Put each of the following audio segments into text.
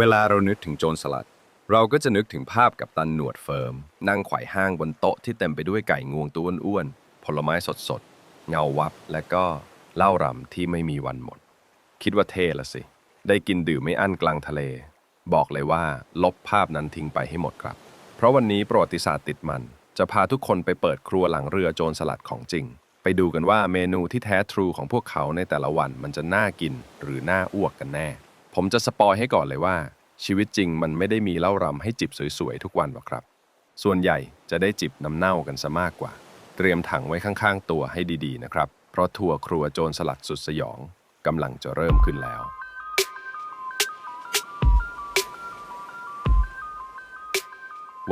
เวลาเรานึกถึงโจรสลัด เราก็จะนึกถึงภาพกับตันหนวดเฟิร์ม นั่งไขว่ห้างบนโต๊ะที่เต็มไปด้วยไก่งวงตัวอ้วนๆผลไม้สดๆ เงาวับและก็เหล้ารำที่ไม่มีวันหมด คิดว่าเท่ละสิ ได้กินดื่มไม่อั้นกลางทะเล บอกเลยว่าลบภาพนั้นทิ้งไปให้หมดครับ เพราะวันนี้ประวัติศาสตร์ติดมัน จะพาทุกคนไปเปิดครัวหลังเรือโจรสลัดของจริง ไปดูกันว่าเมนูที่แท้ทรูของพวกเขาในแต่ละวันมันจะน่ากินหรือน่าอ้วกกันแน่ ผมจะสปอยให้ก่อนเลยว่า ชีวิตจริงมันไม่ได้มีเล้ารำให้จิบสวยๆ ทุกวันหรอกครับ ส่วนใหญ่จะได้จิบน้ำเน่ากันซะมากกว่า เตรียมถังไว้ข้างๆ ตัวให้ดีๆนะครับ เพราะทัวร์ครัวโจรสลัดสุดสยองกำลังจะเริ่มขึ้นแล้ว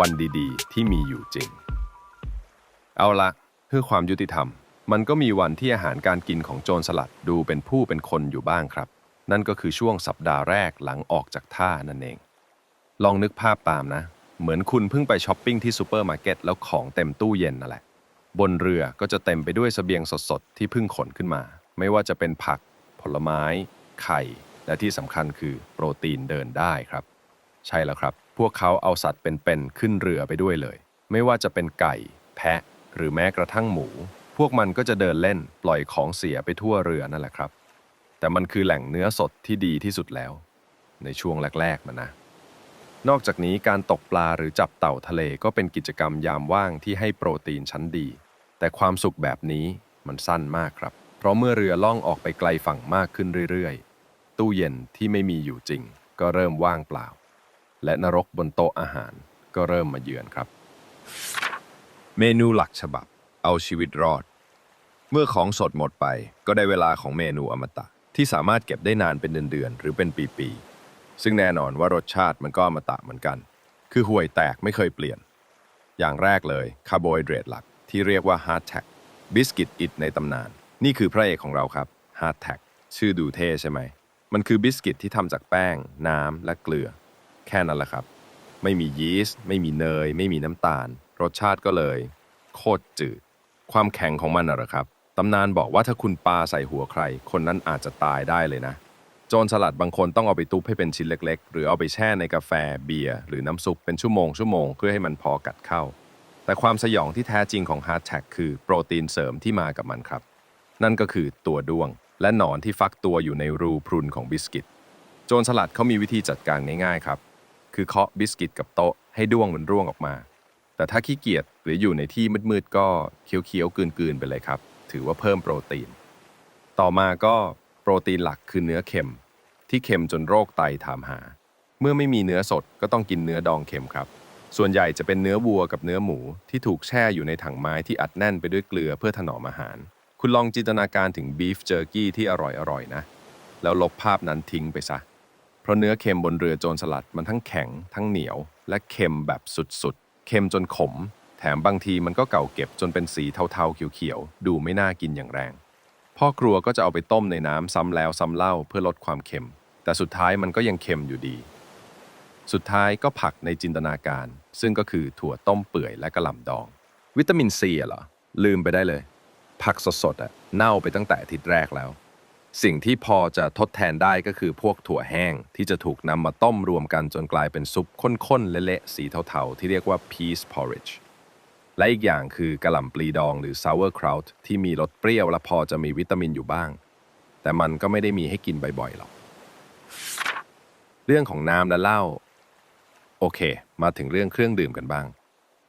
วันดีๆ ที่มีอยู่จริง เอาละเพื่อความยุติธรรม มันก็มีวันที่อาหารการกินของโจรสลัดดูเป็นผู้เป็นคนอยู่บ้างครับ นั่นก็คือช่วงสัปดาห์แรกหลังออกจากท่านั่นเอง ลองนึกภาพตามนะ เหมือนคุณเพิ่งไปช้อปปิ้งที่ซูเปอร์มาร์เก็ตแล้วของเต็มตู้เย็นนั่นแหละ บนเรือก็จะเต็มไปด้วยเสบียงสดๆ ที่เพิ่งขนขึ้นมา ไม่ว่าจะเป็นผัก ผลไม้ ไข่ และที่สำคัญคือโปรตีนเดินได้ครับ ใช่แล้วครับ พวกเขาเอาสัตว์เป็นๆขึ้นเรือไปด้วยเลย ไม่ว่าจะเป็นไก่ แพะ หรือแม้กระทั่งหมู พวกมันก็จะเดินเล่นปล่อยของเสียไปทั่วเรือนั่นแหละครับ แต่มันคือแหล่งเนื้อสดที่ดีที่สุดแล้ว ในช่วงแรก ๆมันนะ นอกจากนี้การตกปลาหรือจับเต่าทะเลก็เป็นกิจกรรมยามว่างที่ให้โปรตีนชั้นดี แต่ความสุขแบบนี้มันสั้นมากครับ เพราะเมื่อเรือล่องออกไปไกลฝั่งมากขึ้นเรื่อยๆ ตู้เย็นที่ไม่มีอยู่จริง ก็เริ่มว่างเปล่า และนรกบนโต๊ะอาหารก็เริ่มมาเยือนครับ เมนูหลักฉบับ เอาชีวิตรอด เมื่อของสดหมดไปก็ได้เวลาของเมนูอมตะ ที่สามารถเก็บได้นานเป็นเดือนๆหรือเป็นปีๆซึ่งแน่นอนว่ารสชาติมันก็อมตะเหมือนกัน คือห่วยแตกไม่เคยเปลี่ยน อย่างแรกเลยคาร์โบไฮเดรตหลักที่เรียกว่าฮาร์ดแท็กบิสกิตอิดในตำนาน นี่คือพระเอกของเราครับฮาร์ดแท็กชื่อดูเท่ใช่ไหม มันคือบิสกิตที่ทำจากแป้ง น้ำและเกลือ แค่นั้นแหละครับ ไม่มียีสต์ไม่มีเนย ไม่มีน้ำตาล รสชาติก็เลย โคตรจืด ความแข็งของมันน่ะหรอครับ ตำนานบอกว่าถ้าคุณปาใส่หัวใคร คนนั้นอาจจะตายได้เลยนะ โจรสลัดบางคนต้องเอาไปตุ๊บให้เป็นชิ้นเล็ก ๆ หรือเอาไปแช่ในกาแฟเบียร์หรือน้ำซุปเป็นชั่วโมงชั่วโมงเพื่อให้มันพอกัดเข้า แต่ความสยองที่แท้จริงของฮาร์ดแท็กคือโปรตีนเสริมที่มากับมันครับ นั่นก็คือตัวด้วง และหนอนที่ฟักตัวอยู่ในรูพรุนของบิสกิต โจรสลัดเขามีวิธีจัดการง่ายๆครับ คือเคาะบิสกิตกับโต๊ะให้ด้วงมันร่วงออกมา แต่ถ้าขี้เกียจหรืออยู่ในที่มืดๆก็เคี้ยวๆกืนๆไปเลยครับ ถือว่าเพิ่มโปรตีน ต่อมาก็โปรตีนหลักคือเนื้อเค็ม ที่เค็มจนโรคไตถามหา เมื่อไม่มีเนื้อสดก็ต้องกินเนื้อดองเค็มครับ ส่วนใหญ่จะเป็นเนื้อวัวกับเนื้อหมูที่ถูกแช่อยู่ในถังไม้ที่อัดแน่นไปด้วยเกลือเพื่อถนอมอาหาร คุณลองจินตนาการถึงบีฟเจอร์กี้ที่อร่อยๆนะ แล้วลบภาพนั้นทิ้งไปซะ เพราะเนื้อเค็มบนเรือโจรสลัดมันทั้งแข็ง ทั้งเหนียว และเค็มแบบสุดๆ เค็มจนขม ถมบางทีมันก็เก่าเก็บจนเป็นสีเทาๆเขียวๆ ดูไม่น่ากินอย่างแรง พ่อครัวก็จะเอาไปต้มในน้ำซ้ำแล้วซ้ำเล่าเพื่อลดความเค็ม แต่สุดท้ายมันก็ยังเค็มอยู่ดี สุดท้ายก็ผักในจินตนาการ ซึ่งก็คือถั่วต้มเปื่อยและกระหล่ำดอง วิตามินซีอะเหรอ ลืมไปได้เลย ผักสดๆอะเน่าไปตั้งแต่อาทิตย์แรกแล้ว สิ่งที่พอจะทดแทนได้ก็คือพวกถั่วแห้งที่จะถูกนำมาต้มรวมกันจนกลายเป็นซุปข้นๆเละๆสีเทาๆที่เรียกว่า peas porridge และอีกอย่างคือกระหล่ำปลีดองหรือ sauerkraut ที่มีรสเปรี้ยวและพอจะมีวิตามินอยู่บ้าง แต่มันก็ไม่ได้มีให้กินบ่อยๆหรอก เรื่องของน้ำและเหล้าโอเค มาถึงเรื่องเครื่องดื่มกันบ้าง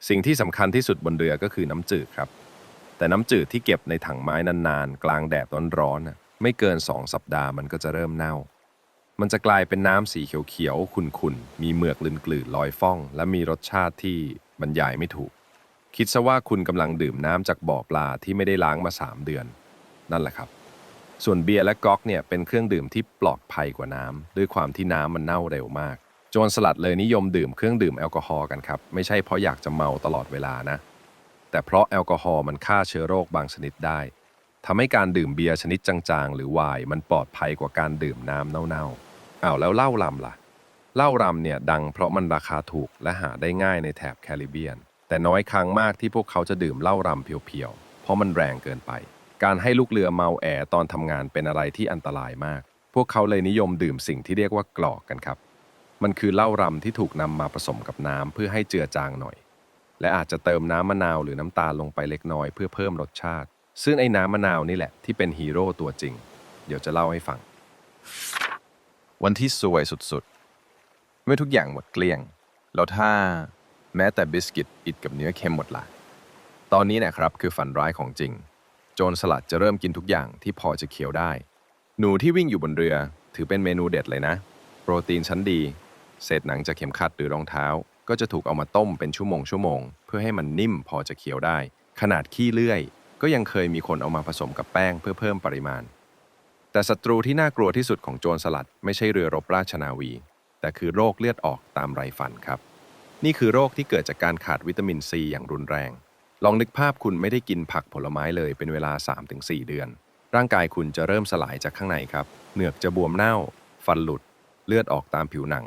สิ่งที่สำคัญที่สุดบนเรือก็คือน้ำจืดครับ แต่น้ำจืดที่เก็บในถังไม้นานๆ กลางแดดร้อนๆไม่เกิน2สัปดาห์มันก็จะเริ่มเน่า มันจะกลายเป็นน้ำสีเขียวๆขุ่นๆมีเหมือกลืนกลืนๆลอยฟ่อง และมีรสชาติที่บรรยายไม่ถูก คิดซะว่าคุณกำลังดื่มน้ำจากบ่อปลาที่ไม่ได้ล้างมา 3 เดือน นั่นแหละครับ ส่วนเบียร์และก๊อกเนี่ยเป็นเครื่องดื่มที่ปลอดภัยกว่าน้ำด้วยความที่น้ำมันเน่าเร็วมาก โจรสลัดเลยนิยมดื่มเครื่องดื่มแอลกอฮอล์กันครับ ไม่ใช่เพราะอยากจะเมาตลอดเวลานะ แต่เพราะแอลกอฮอล์มันฆ่าเชื้อโรคบางชนิดได้ทำให้การดื่มเบียร์ชนิดจางๆ หรือไวน์มันปลอดภัยกว่าการดื่มน้ำเน่าๆอ้าวแล้วเหล้ารำล่ะเหล้ารำเนี่ยดังเพราะมันราคาถูกและหาได้ง่ายในแถบแคริบเบียน แต่น้อยครั้งมากที่พวกเขาจะดื่มเหล้ารำเพียวๆ เพราะมันแรงเกินไป การให้ลูกเรือเมาแอตอนทำงานเป็นอะไรที่อันตรายมาก พวกเขาเลยนิยมดื่มสิ่งที่เรียกว่ากรอกกันครับ มันคือเหล้ารำที่ถูกนำมาผสมกับน้ำเพื่อให้เจือจางหน่อย และอาจจะเติมน้ำมะนาวหรือน้ำตาลลงไปเล็กน้อยเพื่อเพิ่มรสชาติ ซึ่งไอ้น้ำมะนาวนี่แหละที่เป็นฮีโร่ตัวจริง เดี๋ยวจะเล่าให้ฟัง วันที่สวยสุดๆ เมื่อทุกอย่างหมดเกลี้ยง แล้วถ้า แม้แต่บิสกิตอิดกับเนื้อเค็มหมดละตอนนี้นะครับคือฝันร้ายของจริง โจรสลัดจะเริ่มกินทุกอย่างที่พอจะเคี้ยวได้ หนูที่วิ่งอยู่บนเรือ ถือเป็นเมนูเด็ดเลยนะ โปรตีนชั้นดี เศษหนังจากเข็มขัดหรือรองเท้า ก็จะถูกเอามาต้มเป็นชั่วโมงชั่วโมง เพื่อให้มันนิ่มพอจะเคี้ยวได้ ขนาดขี้เลื่อย ก็ยังเคยมีคนเอามาผสมกับแป้งเพื่อเพิ่มปริมาณ แต่ศัตรูที่น่ากลัวที่สุดของโจรสลัด ไม่ใช่เรือรบราชนาวี แต่คือโรคเลือดออกตามไรฟันครับ นี่คือโรคที่เกิดจากการขาดวิตามินซีอย่างรุนแรง ลองนึกภาพคุณไม่ได้กินผักผลไม้เลยเป็นเวลา 3-4 เดือน ร่างกายคุณจะเริ่มสลายจากข้างในครับ เหนือกจะบวมเน่า ฟันหลุด เลือดออกตามผิวหนัง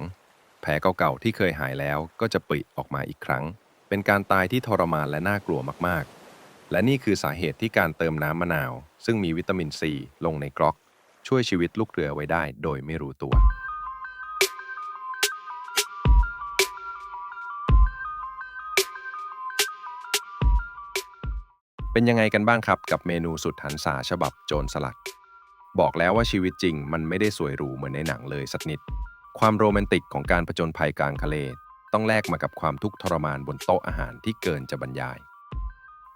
แผลเก่าๆที่เคยหายแล้วก็จะปริออกมาอีกครั้ง เป็นการตายที่ทรมานและน่ากลัวมากๆ และนี่คือสาเหตุที่การเติมน้ำมะนาว ซึ่งมีวิตามินซีลงในกรอกช่วยชีวิตลูกเรือไว้ได้โดยไม่รู้ตัว เป็นยังไงกันบ้างครับ กับเมนูสุดหันษาฉบับโจรสลัด บอกแล้วว่าชีวิตจริงมันไม่ได้สวยหรูเหมือนในหนังเลยสักนิด ความโรแมนติกของการผจญภัยกลางทะเล ต้องแลกมากับความทุกข์ทรมานบนโต๊ะอาหารที่เกินจะบรรยาย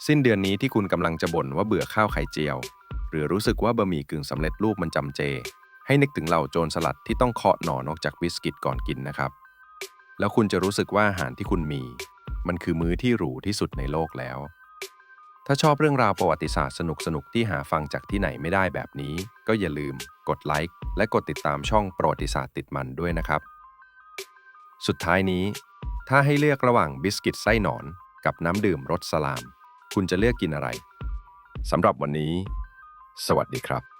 สิ้นเดือนนี้ที่คุณกำลังจะบ่นว่าเบื่อข้าวไข่เจียว หรือรู้สึกว่าบะหมี่กึ่งสำเร็จรูปมันจำเจ ให้นึกถึงเหล่าโจรสลัดที่ต้องเคาะหนอนออกจากบิสกิตก่อนกินนะครับ แล้วคุณจะรู้สึกว่าอาหารที่คุณมี มันคือมื้อที่หรูที่สุดในโลกแล้ว ถ้าชอบเรื่องราวประวัติศาสตร์สนุกๆที่หาฟังจากที่ไหนไม่ได้แบบนี้ ก็อย่าลืมกดไลค์และกดติดตามช่องประวัติศาสตร์ติดมันด้วยนะครับ สุดท้ายนี้ ถ้าให้เลือกระหว่างบิสกิตไส้หนอน กับน้ำดื่มรสสลาม คุณจะเลือกกินอะไรสำหรับวันนี้ สวัสดีครับ